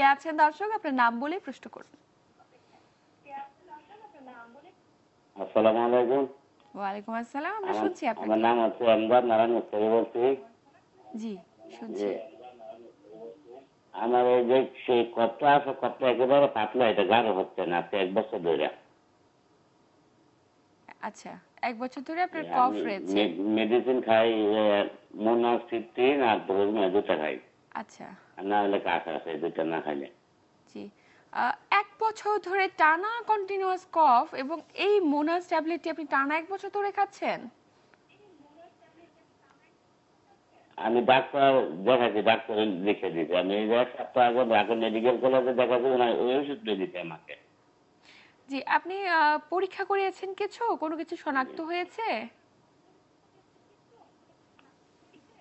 কে আছেন দর্শক? আপনার নাম বলে প্রশ্ন করুন। আসসালামু আলাইকুম। ওয়ালাইকুম আসসালাম আমরা শুনছি আমার নাম আমদাদ নারায়ণ বলছি। জি শুনছি। আমার এই যে সেই কপটা আছে কপটা একেবারে পাতলা এটা গাঢ় হচ্ছে না এক বছর ধরে। আচ্ছা এক বছর ধরে আপনার কফ রয়েছে। মেডিসিন খাই মোনা ফিফটিন আর ধরুন দুটা খাই। আচ্ছা। না হলে আছে দুটা না খাইলে। জি। এক বছর ধরে টানা কন্টিনিউয়াস কফ এবং এই মোনাস ট্যাবলেটটি আপনি টানা এক বছর ধরে খাচ্ছেন? আমি ডাক্তার দেখাচ্ছি ডাক্তার লিখে আমি এই এক সপ্তাহ আগে ঢাকা মেডিকেল কলেজে দেখাচ্ছি ওই ওষুধ দিতে আমাকে। জি আপনি পরীক্ষা করিয়েছেন কিছু? কোনো কিছু শনাক্ত হয়েছে?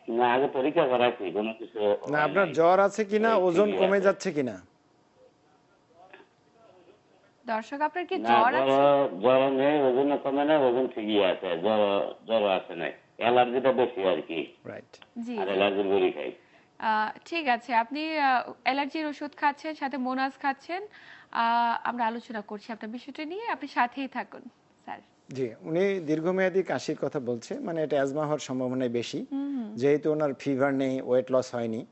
না আগে পরীক্ষা করাচ্ছি কোনো কিছু না আপনার জ্বর আছে কিনা ওজন কমে যাচ্ছে কিনা দর্শক আপনার কি জ্বর আছে? জ্বর নেই ওজন কমে না ওজন ঠিকই আছে জ্বর জ্বর আছে নাই। অ্যালার্জিটা বেশি আর কি। রাইট জি আর অ্যালার্জির খাই ঠিক আছে আপনি অ্যালার্জির ওষুধ খাচ্ছেন সাথে মোনাস খাচ্ছেন আহ, আমরা আলোচনা করছি আপনার বিষয়টা নিয়ে আপনি সাথেই থাকুন স্যার। জি উনি দীর্ঘমেয়াদী কাশির কথা বলছে মানে এটা অ্যাজমা হওয়ার সম্ভাবনাই বেশি। যেহেতু ওনার ফিভার নেই ওয়েট লস হয়নি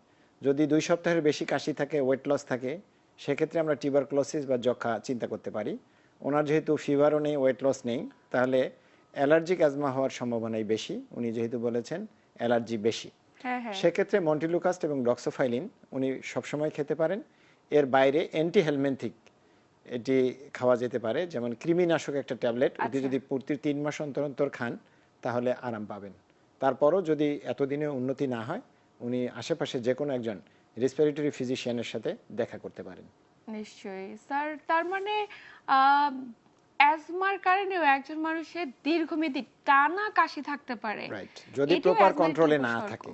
যদি দুই সপ্তাহের বেশি কাশি থাকে ওয়েট লস থাকে সেক্ষেত্রে আমরা টিউবারক্লোসিস বা যক্ষা চিন্তা করতে পারি। ওনার যেহেতু ফিভারও নেই ওয়েট লস নেই তাহলে অ্যালার্জিক অ্যাজমা হওয়ার সম্ভাবনাই বেশি। উনি যেহেতু বলেছেন অ্যালার্জি বেশি। হ্যাঁ হ্যাঁ। সেক্ষেত্রে মন্টিলুকাস্ট এবং ডক্সোফাইলিন উনি সবসময় খেতে পারেন। এর বাইরে অ্যান্টি হেলমেন্থিক এটি খাওয়া যেতে পারে যেমন কৃমিনাশক একটা ট্যাবলেট। ওটি আচ্ছা। যদি প্রতি তিন মাস অন্তর অন্তর খান তাহলে আরাম পাবেন। তারপরও যদি এতদিনে উন্নতি না হয় উনি আশেপাশে যে কোনো একজন রেসপিরেটরি ফিজিশিয়ানের সাথে দেখা করতে পারেন। নিশ্চয়ই। স্যার তার মানে অ্যাজমার কারণেও একজন মানুষের দীর্ঘমেয়াদী টানা কাশি থাকতে পারে। রাইট যদি প্রপার কন্ট্রোলে না থাকে।